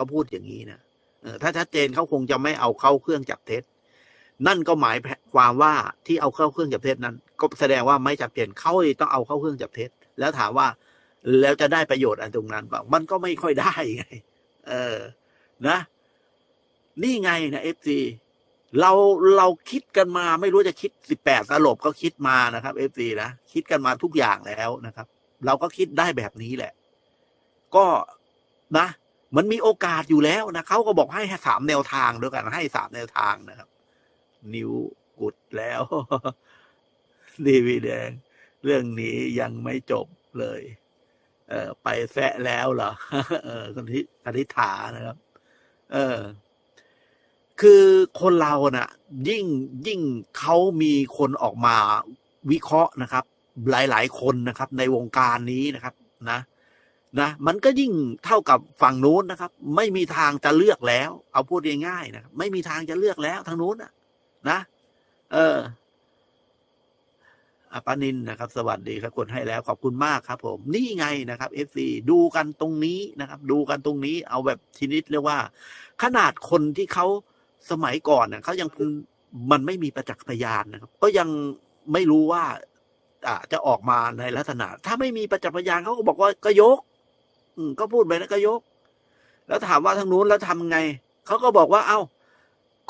เขาพูดอย่างนี้นะถ้าชัดเจนเขาคงจะไม่เอาเข้าเครื่องจับเท็จ นั่นก็หมายความว่าที่เอาเข้าเครื่องจับเท็จนั้น ก็แสดงว่าไม่จับเท็จเขาเลยต้องเอาเข้าเครื่องจับเท็จ แล้วถามว่าแล้วจะได้ประโยชน์อันตรงนั้นเปล่ามันก็ไม่ค่อยได้ไง เออ นะ นี่ไงนะเอฟซีเราเราคิดกันมาไม่รู้จะคิดสิบแปดตลบก็คิดมานะครับเอฟซีนะคิดกันมาทุกอย่างแล้วนะครับ เราก็คิดได้แบบนี้แหละ ก็นะ มันมีโอกาสอยู่แล้วนะเขาก็บอกให้สามแนวทางด้วยกันให้สามแนวทางนะครับ นิ้วกุดแล้วดีวีแดง เรื่องนี้ยังไม่จบเลย เออไปแซะแล้วเหรอเออคนที่คณิฐานะครับ เออ คือคนเรานะ่ะ ยิ่งยิ่งเขามีคนออกมาวิเคราะห์นะครับ หลาย ๆ คนนะครับ ในวงการนี้นะครับ นะ นะมันก็ยิ่งเท่ากับฝั่งนู้นนะครับ ไม่มีทางจะเลือกแล้ว เอาพูดง่ายๆนะครับไม่มีทางจะเลือกแล้วทางนู้นนะนะเอออปานินนะครับ สวัสดีครับกดให้แล้ว ขอบคุณมากครับ ผม นี่ไงนะครับเอฟซีดูกันตรงนี้นะครับ ดูกันตรงนี้ เอาแบบชนิดเรียกว่า ขนาดคนที่เขาสมัยก่อนเนี่ยเขายังมันไม่มีประจักษ์พยานนะครับ ก็ยังไม่รู้ว่าอ่าจะออกมาในลักษณะ ถ้าไม่มีประจักษ์พยานเขาก็บอกว่าก็ยก อืมก็พูดไปนะก็ยก แล้วถามว่าทางนู้นแล้วทำไงเขาก็บอกว่าเอ้า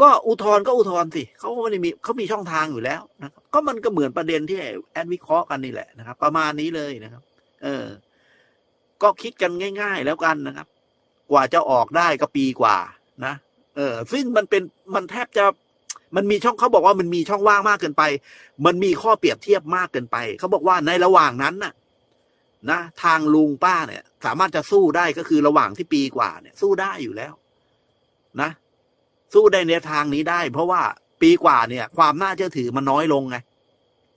ก็อุทธรณ์ก็อุทธรณ์สิเขาก็ไม่ได้มีเขามีช่องทางอยู่แล้วนะครับก็มันก็เหมือนประเด็นที่แอดวิเคราะห์กันนี่แหละนะครับ ประมาณนี้เลยนะครับ เออ ก็คิดกันง่าย ๆ แล้วกันนะครับ กว่าจะออกได้ก็ปีกว่า นะเออ ซึ่งมันเป็นมันแทบจะมันมีช่องเขาบอกว่ามันมีช่องว่างมากเกินไป มันมีข้อเปรียบเทียบมากเกินไป เขาบอกว่าในระหว่างนั้นน่ะ นะ ทางลุงป้าเนี่ย สามารถจะสู้ได้ก็คือระหว่างที่ปีกว่าเนี่ย สู้ได้อยู่แล้ว นะ สู้ได้ในทางนี้ได้ เพราะว่าปีกว่าเนี่ย ความน่าเชื่อถือมันน้อยลงไง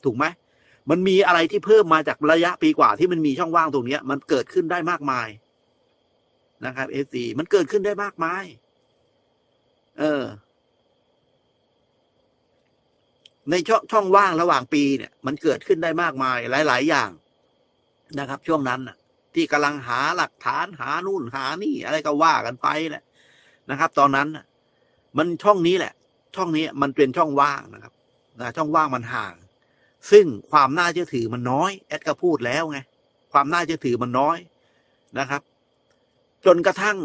ถูกไหมมันมีอะไรที่เพิ่มมาจากระยะปีกว่าที่มันมีช่องว่างตรงเนี้ย มันเกิดขึ้นได้มากมายนะครับเอซีมันเกิดขึ้นได้มากมาย เออ ในช่องช่องว่างระหว่างปีเนี่ย มันเกิดขึ้นได้มากมาย หลาย ๆ อย่าง นะครับ ช่วงนั้นน่ะที่กำลังหาหลักฐานหานู่นหานี่ อะไรก็ว่ากันไปแหละนะครับ ตอนนั้นมันช่องนี้แหละ ช่องนี้มันเป็นช่องว่างนะครับนะช่องว่างมันห่าง ซึ่งความน่าเชื่อถือมันน้อยแอดก็พูดแล้วไงความน่าเชื่อถือมันน้อยนะครับ จนกระทั่ง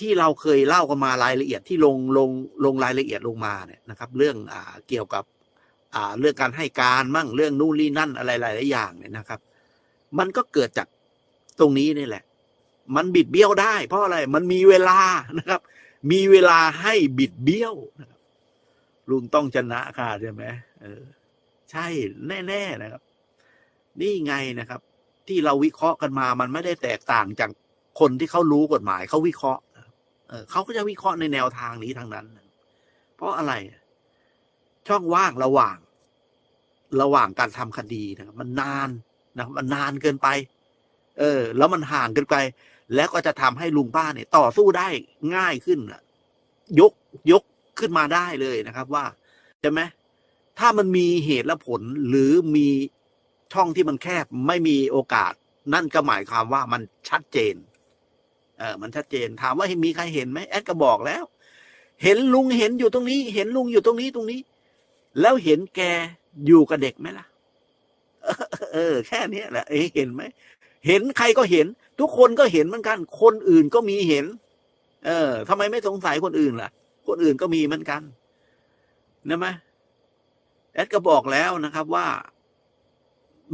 ที่เราเคยเล่ากันมารายละเอียดที่ลงลงลงรายละเอียดลงมาเนี่ยนะครับ เรื่องอ่าเกี่ยวกับ อ่าเรื่องการให้การมั่งเรื่องนู่นนี่นั่นอะไรหลายๆอย่างเนี่ยนะครับ มันก็เกิดจากตรงนี้นี่แหละ มันบิดเบี้ยวได้ เพราะอะไร มันมีเวลานะครับ มีเวลาให้บิดเบี้ยวนะครับลุงต้องชนะค่ะใช่ไหมเออ ใช่แน่ ๆนะครับ นี่ไงนะครับ ที่เราวิเคราะห์กันมา มันไม่ได้แตกต่างจากคนที่เขารู้กฎหมายเขาวิเคราะห์เออเขาก็จะวิเคราะห์ในแนวทางนี้ทางนั้น เพราะอะไร ช่องว่างระหว่าง ระหว่างการทำคดีนะครับมันนาน นะครับมันนานเกินไป เออ แล้วมันห่างเกินไป แล้วก็จะทำให้ลุงป้าเนี่ย ต่อสู้ได้ง่ายขึ้นยกยกขึ้นมาได้เลยนะครับ ว่าใช่ไหมถ้ามันมีเหตุและผลหรือมีช่องที่มันแคบไม่มีโอกาส นั่นก็หมายความว่ามันชัดเจน เออมันชัดเจน ถามว่ามีใครเห็นไหมแอดก็บอกแล้ว เห็นลุงเห็นอยู่ตรงนี้ เห็นลุงอยู่ตรงนี้ตรงนี้ แล้วเห็นแกอยู่กับเด็กไหมล่ะ เออ แค่นี้แหละเห็นไหมเห็นใครก็เห็น ทุกคนก็เห็นเหมือนกัน คนอื่นก็มีเห็น เออทำไมไม่สงสัยคนอื่นล่ะ คนอื่นก็มีเหมือนกันนะไหมแอดก็บอกแล้วนะครับว่า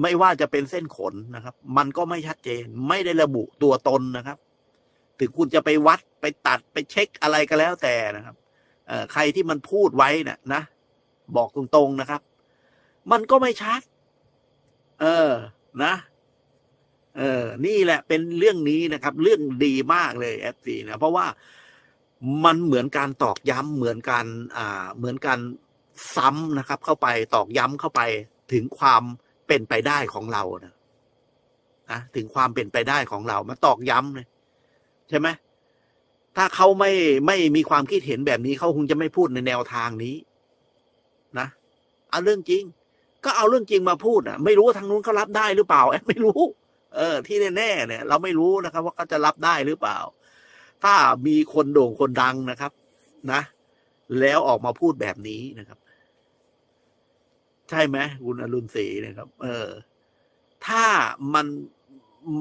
ไม่ว่าจะเป็นเส้นขนนะครับ มันก็ไม่ชัดเจน ไม่ได้ระบุตัวตนนะครับ ถึงคุณจะไปวัดไปตัดไปเช็คอะไรก็แล้วแต่นะครับเออใครที่มันพูดไว้นะนะ บอกตรงๆนะครับ มันก็ไม่ชัด นะ เออ นี่แหละเป็นเรื่องนี้นะครับ เรื่องดีมากเลยแอซีนะเพราะว่ามันเหมือนการตอกย้ำเหมือนการอ่า เหมือนการซ้ำนะครับ เข้าไปตอกย้ำเข้าไปถึงความเป็นไปได้ของเรานะนะถึงความเป็นไปได้ของเรามาตอกย้ำเลยใช่ไหมถ้าเขาไม่ไม่มีความคิดเห็นแบบนี้เขาคงจะไม่พูดในแนวทางนี้ นะเอาเรื่องจริง ก็เอาเรื่องจริงมาพูดอะ ไม่รู้ว่าทางนู้นเขารับได้หรือเปล่าแอดไม่รู้ เออ ที่แน่ๆเนี่ย เราไม่รู้นะครับ ว่าเขาจะรับได้หรือเปล่า ถ้ามีคนโด่งคนดังนะครับ นะ แล้วออกมาพูดแบบนี้นะครับ ใช่ไหมคุณอรุณศรีนะครับ เออ ถ้ามัน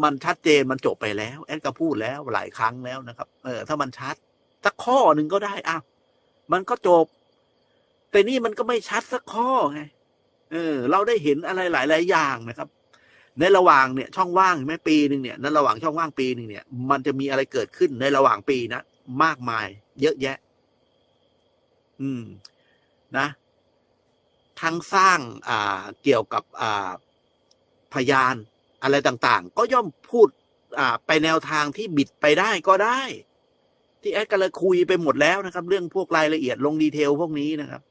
มันชัดเจนมันจบไปแล้ว แอดก็พูดแล้วหลายครั้งแล้วนะครับ เออ ถ้ามันชัดสักข้อหนึ่งก็ได้อ้ามันก็จบ แต่นี่มันก็ไม่ชัดสักข้อไง เออ เราได้เห็นอะไรหลายหลาย ๆ อย่างนะครับ ในระหว่างเนี่ยช่องว่างเห็นไหมปีหนึ่งเนี่ยในระหว่างช่องว่างปีหนึ่งเนี่ย มันจะมีอะไรเกิดขึ้นในระหว่างปีนะมากมาย เยอะแยะ อืม นะ ทั้งสร้างอ่าเกี่ยวกับอ่าพยานอะไรต่างๆ ก็ย่อมพูด อ่า ไปแนวทางที่บิดไปได้ก็ได้ ที่แอดก็เลยคุยไปหมดแล้วนะครับ เรื่องพวกรายละเอียดลงดีเทลพวกนี้นะครับ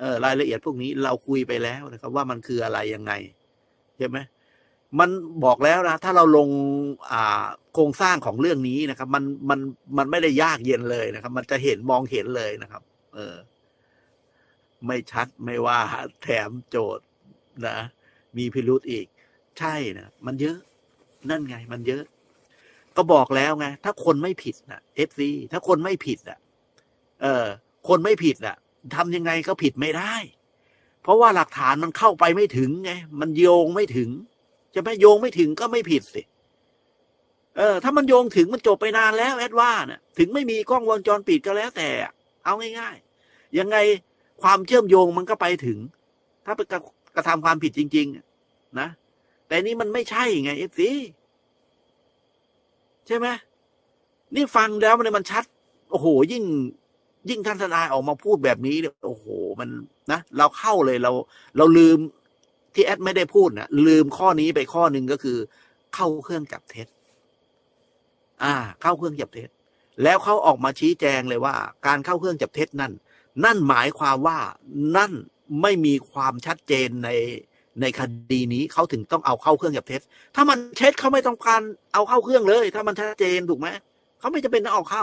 เออรายละเอียดพวกนี้เราคุยไปแล้วนะครับ ว่ามันคืออะไรยังไงใช่ไหมมันบอกแล้วนะ ถ้าเราลงอ่าโครงสร้างของเรื่องนี้นะครับ มันมันมันไม่ได้ยากเย็นเลยนะครับ มันจะเห็นมองเห็นเลยนะครับ เออ ไม่ชัดไม่ว่าแถมโจทย์นะมีพิรุธอีก ใช่นะมันเยอะ นั่นไง มันเยอะ ก็บอกแล้วไง ถ้าคนไม่ผิดนะเอฟซีถ้าคนไม่ผิดอะ เออ คนไม่ผิดอะ ทำยังไงก็ผิดไม่ได้ เพราะว่าหลักฐานมันเข้าไปไม่ถึงไง มันโยงไม่ถึง จะไม่โยงไม่ถึงก็ไม่ผิดสิ เออ ถ้ามันโยงถึงมันจบไปนานแล้วแอดว่าน่ะ ถึงไม่มีกล้องวงจรปิดก็แล้วแต่ เอาง่ายๆ ยังไงความเชื่อมโยงมันก็ไปถึง ถ้าไปกระกระทำความผิดจริง ๆ นะ แต่นี่มันไม่ใช่ไงเอฟซีใช่ไหมนี่ฟังแล้วมันมันชัด โอ้โหยิ่ง ยิ่งท่านทนายออกมาพูดแบบนี้เนี่ยโอ้โหมันนะเราเข้าเลยเรา เราลืมที่แอดไม่ได้พูดนะลืมข้อนี้ไปข้อหนึ่งก็คือ เข้าเครื่องจับเท็จ อ่า เข้าเครื่องจับเท็จ แล้วเขาออกมาชี้แจงเลยว่า การเข้าเครื่องจับเท็จนั่น นั่นหมายความว่านั่นไม่มีความชัดเจนในในคดีนี้เขาถึงต้องเอาเข้าเครื่องจับเท็จ ถ้ามันเท็จเขาไม่ต้องการเอาเข้าเครื่องเลย ถ้ามันชัดเจนถูกไหมเขาไม่จำเป็นต้องเอาเข้า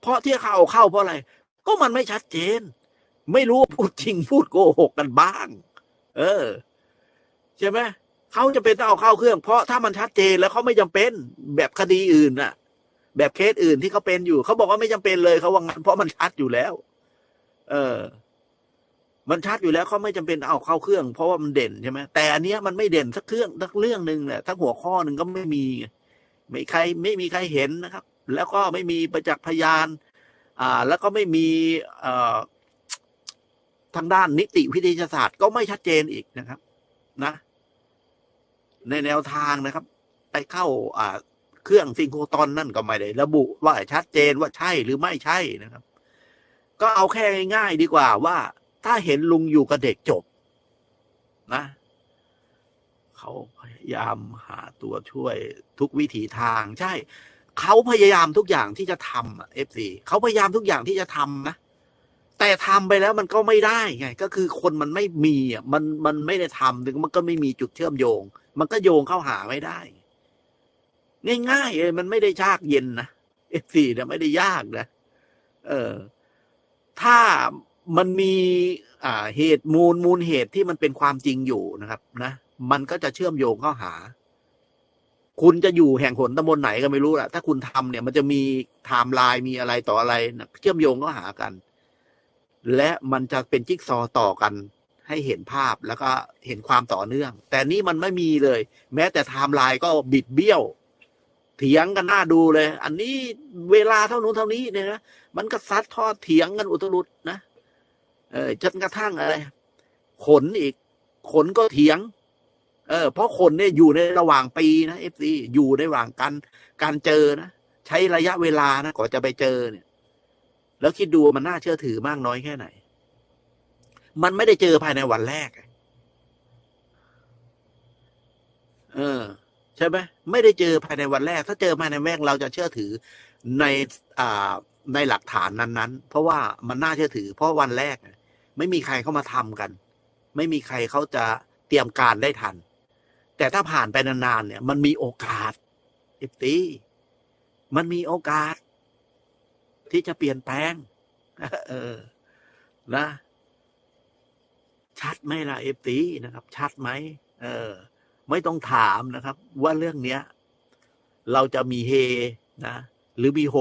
เพราะที่เขาเอาเข้าเพราะอะไร ก็มันไม่ชัดเจน ไม่รู้พูดจริงพูดโกหกกันบ้าง เออ ใช่ไหมเขาจะเป็นต้องเอาเข้าเครื่อง เพราะถ้ามันชัดเจนแล้วเขาไม่จำเป็นแบบคดีอื่นน่ะ แบบเคสอื่นที่เขาเป็นอยู่เขาบอกว่าไม่จำเป็นเลยเขาว่างั้นเพราะมันชัดอยู่แล้ว เออ มันชัดอยู่แล้วเขาไม่จำเป็นเอาเข้าเครื่อง เพราะว่ามันเด่นใช่ไหมแต่อันเนี้ยมันไม่เด่นสักเครื่องสักเรื่องหนึ่งเนี่ยทั้งหัวข้อหนึ่งก็ไม่มีไม่ใคร ไม่มีใครเห็นนะครับ แล้วก็ไม่มีประจักษ์พยานอ่าแล้วก็ไม่มีทางด้านนิติวิทยาศาสตร์ก็ไม่ชัดเจนอีกนะครับนะในแนวทางนะครับ ไปเข้าอ่าเครื่องซิงโครตอนนั่นก็ไม่ได้ระบุว่าชัดเจนว่าใช่หรือไม่ใช่นะครับ ก็เอาแค่ง่ายๆดีกว่าว่า ถ้าเห็นลุงอยู่กับเด็กจบนะเขาพยายามหาตัวช่วยทุกวิถีทางใช่ เขาพยายามทุกอย่างที่จะทำเอฟซีเขาพยายามทุกอย่างที่จะทำนะแต่ทำไปแล้วมันก็ไม่ได้ไง ก็คือคนมันไม่มีอะมันมันไม่ได้ทำถึงมันก็ไม่มีจุดเชื่อมโยง มันก็โยงเข้าหาไม่ได้ ง่ายๆเลยมันไม่ได้ยากเย็นนะเอฟซีเนี่ยไม่ได้ยากนะเออ ถ้ามันมี อ่าเหตุมูลมูลเหตุที่มันเป็นความจริงอยู่นะครับ นะมันก็จะเชื่อมโยงเข้าหา คุณจะอยู่แห่งหนตำบลไหนก็ไม่รู้แหละถ้าคุณทำเนี่ย มันจะมีไทม์ไลน์มีอะไรต่ออะไรนะเชื่อมโยงเข้าหากัน และมันจะเป็นจิ๊กซอว์ต่อกัน ให้เห็นภาพแล้วก็เห็นความต่อเนื่อง แต่นี่มันไม่มีเลย แม้แต่ไทม์ไลน์ก็บิดเบี้ยว เถียงกันหน้าดูเลย อันนี้เวลาเท่านู้นเท่านี้เนี่ยนะมันก็ซัดทอดเถียงกันอุตรุดนะเออจนกระทั่งอะไรขนอีกขนก็เถียง เออเพราะคนเนี่ยอยู่ในระหว่างปีนะเอฟซีอยู่ในระหว่างการการเจอนะใช้ระยะเวลานะก่อนจะไปเจอเนี่ย แล้วคิดดูมันน่าเชื่อถือมากน้อยแค่ไหน มันไม่ได้เจอภายในวันแรก เออ ใช่ไหมไม่ได้เจอภายในวันแรก ถ้าเจอภายในแรกเราจะเชื่อถือในอ่าในหลักฐานนั้น ๆ เพราะว่ามันน่าเชื่อถือ เพราะวันแรก ไม่มีใครเข้ามาทำกัน ไม่มีใครเขาจะเตรียมการได้ทัน แต่ถ้าผ่านไปนานๆเนี่ย มันมีโอกาสเอฟตีมันมีโอกาส ที่จะเปลี่ยนแปลง เออ นะ ชัดไหมล่ะเอฟตีนะครับ ชัดไหมเออ ไม่ต้องถามนะครับ ว่าเรื่องเนี้ย เราจะมีเฮนะหรือมีโห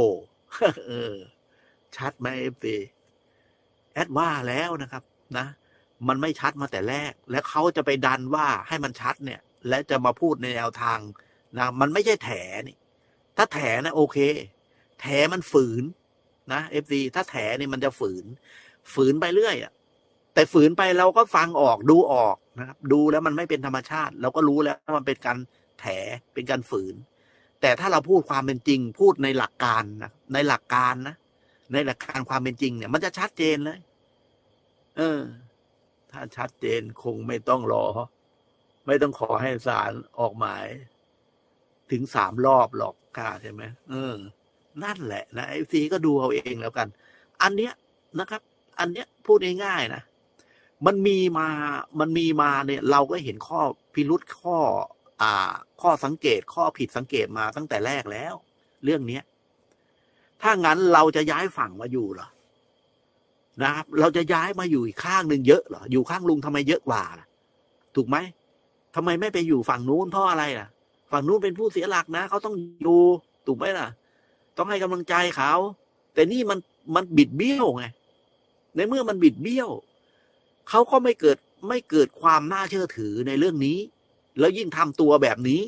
เออ ชัดไหมเอฟซีแอดว่าแล้วนะครับ นะมันไม่ชัดมาแต่แรก แล้วเขาจะไปดันว่าให้มันชัดเนี่ย และจะมาพูดในแนวทางนะมันไม่ใช่แถนี่ถ้าแถนะโอเค แถมันฝืนนะเอฟซีถ้าแถนี่มันจะฝืน ฝืนไปเรื่อยอะแต่ฝืนไปเราก็ฟังออกดูออกนะครับ ดูแล้วมันไม่เป็นธรรมชาติ เราก็รู้แล้วมันเป็นการแถเป็นการฝืน แต่ถ้าเราพูดความเป็นจริง พูดในหลักการนะในหลักการนะในหลักการความเป็นจริงเนี่ย มันจะชัดเจนเลย เออ ถ้าชัดเจนคงไม่ต้องรอ ไม่ต้องขอให้ศาลออกหมาย ถึงสามรอบหรอกค่ะใช่ไหมเออ นั่นแหละนะไอซีก็ดูเอาเองแล้วกัน อันเนี้ยนะครับ อันเนี้ยพูดง่ายๆนะมันมีมา มันมีมาเนี่ย เราก็เห็นข้อพิรุษข้อ อ่า ข้อสังเกตข้อผิดสังเกตมาตั้งแต่แรกแล้ว เรื่องเนี้ย ถ้างั้นเราจะย้ายฝั่งมาอยู่เหรอนะครับ เราจะย้ายมาอยู่อีกข้างหนึ่งเยอะเหรออยู่ข้างลุงทำไมเยอะกว่าล่ะ ถูกไหม ทำไมไม่ไปอยู่ฝั่งนู้นเพราะอะไรล่ะ ฝั่งนู้นเป็นผู้เสียหลักนะเขาต้องอยู่ถูกไหมล่ะ ต้องให้กำลังใจเขา แต่นี่มันมันบิดเบี้ยวไงในเมื่อมันบิดเบี้ยวเขาก็ไม่เกิดไม่เกิดความน่าเชื่อถือในเรื่องนี้ แล้วยิ่งทำตัวแบบนี้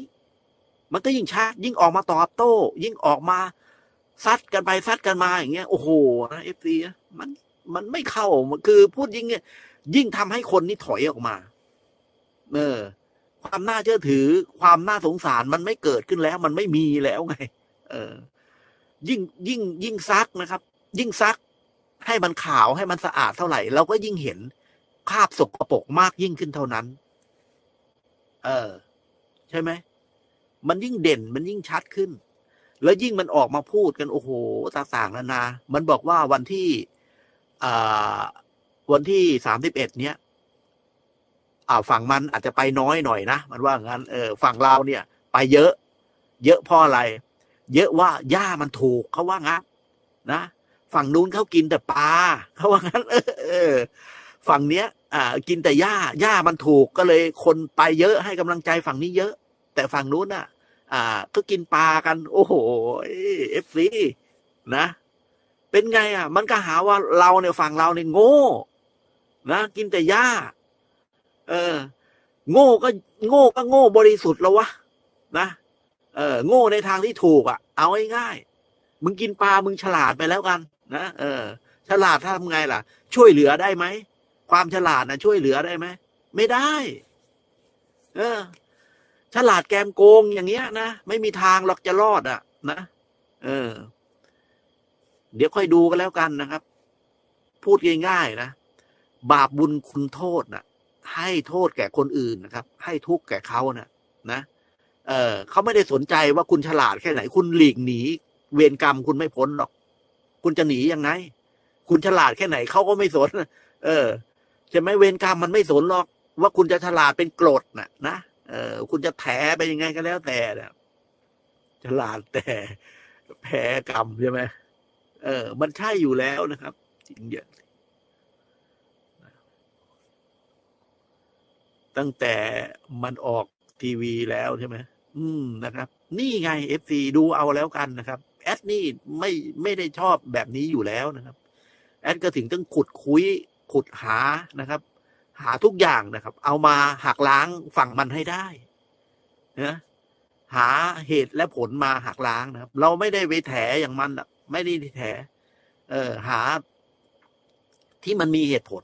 มันก็ยิ่งชัดยิ่งออกมาตอบโต้ ยิ่งออกมาซัดกันไปซัดกันมาอย่างเงี้ย โอ้โหนะเอฟซีมันมันไม่เข้าคือพูดยิ่งเนี่ยยิ่งทำให้คนนี่ถอยออกมา เออ ความน่าเชื่อถือ ความน่าสงสารมันไม่เกิดขึ้นแล้ว มันไม่มีแล้วไง เออ ยิ่งยิ่งยิ่งซักนะครับ ยิ่งซัก ให้มันขาวให้มันสะอาดเท่าไหร่เราก็ยิ่งเห็นภาพสกปรกมากยิ่งขึ้นเท่านั้น เออ ใช่ไหมมันยิ่งเด่นมันยิ่งชัดขึ้น แล้วยิ่งมันออกมาพูดกันโอ้โหต่างๆนานา มันบอกว่าวันที่อ่าวันที่สามสิบเอ็ดเนี้ย อ่าฝั่งมันอาจจะไปน้อยหน่อยนะ มันว่างั้นเออฝั่งเราเนี่ย ไปเยอะ เยอะเพราะอะไร เยอะว่าหญ้ามันถูกเขาว่างั้นนะฝั่งนู้นเขากินแต่ปลาเขาว่างั้น เออ ฝั่งเนี้ย อ่า กินแต่หญ้าหญ้ามันถูกก็เลยคนไปเยอะให้กำลังใจฝั่งนี้เยอะ แต่ฝั่งนู้นน่ะ อ่า ก็กินปลากัน โอ้โหเอฟซีนะเป็นไงอะ มันก็หาว่าเราเนี่ยฝั่งเราเนี่ยโง่ นะ กินแต่หญ้า เออ โง่ก็โง่ก็โง่บริสุทธิ์แล้ววะนะเออ โง่ในทางที่ถูกอะ เอาง่ายๆมึงกินปลามึงฉลาดไปแล้วกัน นะเออ ฉลาดถ้าทำไงล่ะ ช่วยเหลือได้ไหมความฉลาดนะช่วยเหลือได้ไหมไม่ได้ เออ ฉลาดแกมโกงอย่างเงี้ยนะไม่มีทางหรอกจะรอดอะ นะเออ เดี๋ยวค่อยดูกันแล้วกันนะครับ พูดง่ายๆนะบาปบุญคุณโทษนะ ให้โทษแก่คนอื่นนะครับ ให้ทุกข์แก่เขานะนะเออเขาไม่ได้สนใจว่าคุณฉลาดแค่ไหน คุณหลีกหนี เวรกรรมคุณไม่พ้นหรอก คุณจะหนียังไง คุณฉลาดแค่ไหนเขาก็ไม่สนเออใช่ไหมเวรกรรมมันไม่สนหรอก ว่าคุณจะฉลาดเป็นกรดนะนะเออ คุณจะแถไปยังไงก็แล้วแต่นะฉลาดแต่แพ้กรรมใช่ไหมเออ มันใช่อยู่แล้วนะครับจริงอย่าง ตั้งแต่มันออกทีวีแล้วใช่ไหมอืมนะครับ นี่ไงเอฟซีดูเอาแล้วกันนะครับแอดนี่ไม่ไม่ได้ชอบแบบนี้อยู่แล้วนะครับ แอดก็ถึงต้องขุดคุยขุดหานะครับ หาทุกอย่างนะครับ เอามาหักล้างฝั่งมันให้ได้นะหาเหตุและผลมาหักล้างนะครับ เราไม่ได้ไปแถอย่างมันอะไม่ได้แถเออหาที่มันมีเหตุผล